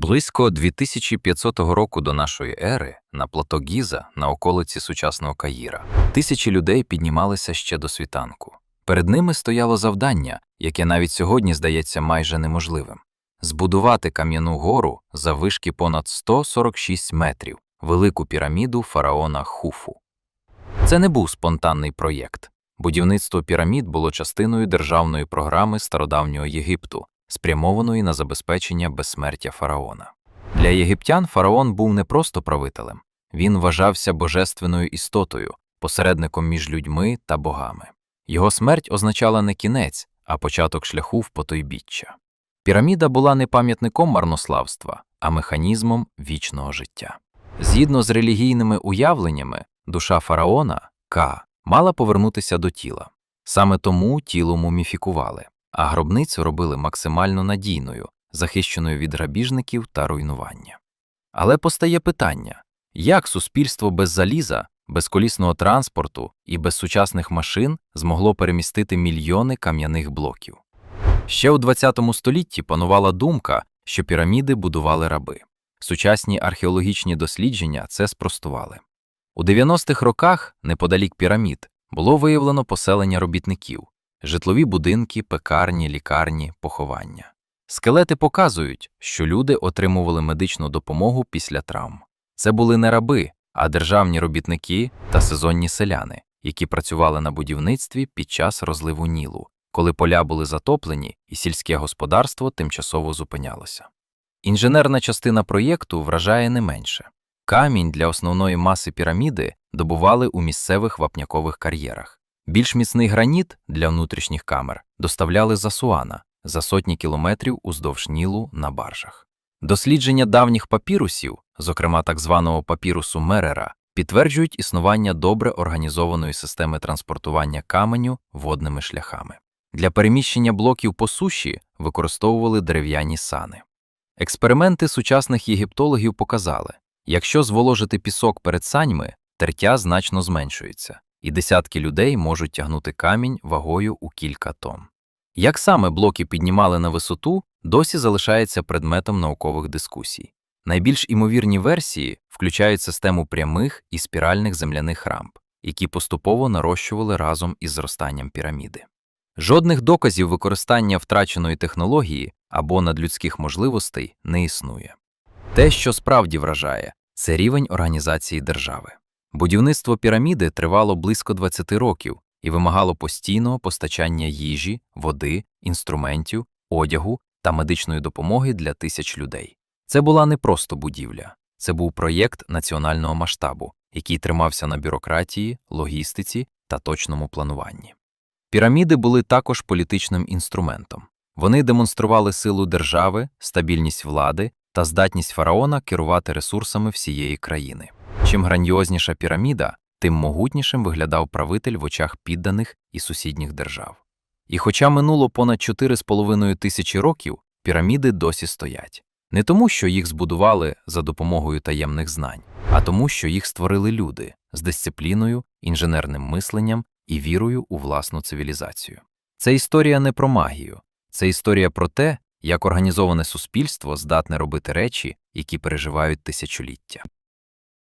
Близько 2500 року до нашої ери на плато Гіза на околиці сучасного Каїра тисячі людей піднімалися ще до світанку. Перед ними стояло завдання, яке навіть сьогодні здається майже неможливим збудувати кам'яну гору за вишки понад 146 метрів, велику піраміду фараона Хуфу. Це не був спонтанний проєкт. Будівництво пірамід було частиною державної програми стародавнього Єгипту, спрямованої на забезпечення безсмертя фараона. Для єгиптян фараон був не просто правителем, він вважався божественною істотою, посередником між людьми та богами. Його смерть означала не кінець, а початок шляху в потойбіччя. Піраміда була не пам'ятником марнославства, а механізмом вічного життя. Згідно з релігійними уявленнями, душа фараона Ка мала повернутися до тіла. Саме тому тіло муміфікували, а гробницю робили максимально надійною, захищеною від грабіжників та руйнування. Але постає питання як суспільство без заліза, без колісного транспорту і без сучасних машин змогло перемістити мільйони кам'яних блоків? Ще у ХХ столітті панувала думка, що піраміди будували раби. Сучасні археологічні дослідження це спростували. У 90-х роках, неподалік пірамід, було виявлено поселення робітників, житлові будинки, пекарні, лікарні, поховання. Скелети показують, що люди отримували медичну допомогу після травм. Це були не раби, а державні робітники та сезонні селяни, які працювали на будівництві під час розливу Нілу, коли поля були затоплені і сільське господарство тимчасово зупинялося. Інженерна частина проєкту вражає не менше. Камінь для основної маси піраміди добували у місцевих вапнякових кар'єрах. Більш міцний граніт для внутрішніх камер доставляли з Асуана за сотні кілометрів уздовж Нілу на баржах. Дослідження давніх папірусів, зокрема так званого папірусу Мерера, підтверджують існування добре організованої системи транспортування каменю водними шляхами. Для переміщення блоків по суші використовували дерев'яні сани. Експерименти сучасних єгиптологів показали, якщо зволожити пісок перед саньми, тертя значно зменшується, і десятки людей можуть тягнути камінь вагою у кілька тонн. Як саме блоки піднімали на висоту, досі залишається предметом наукових дискусій. Найбільш імовірні версії включають систему прямих і спіральних земляних рамп, які поступово нарощували разом із зростанням піраміди. Жодних доказів використання втраченої технології або надлюдських можливостей не існує. Те, що справді вражає, це рівень організації держави. Будівництво піраміди тривало близько 20 років і вимагало постійного постачання їжі, води, інструментів, одягу та медичної допомоги для тисяч людей. Це була не просто будівля, це був проєкт національного масштабу, який тримався на бюрократії, логістиці та точному плануванні. Піраміди були також політичним інструментом. Вони демонстрували силу держави, стабільність влади та здатність фараона керувати ресурсами всієї країни. Чим грандіозніша піраміда, тим могутнішим виглядав правитель в очах підданих і сусідніх держав. І хоча минуло понад 4,5 тисячі років, піраміди досі стоять. Не тому, що їх збудували за допомогою таємних знань, а тому, що їх створили люди з дисципліною, інженерним мисленням і вірою у власну цивілізацію. Це історія не про магію, це історія про те, як організоване суспільство здатне робити речі, які переживають тисячоліття.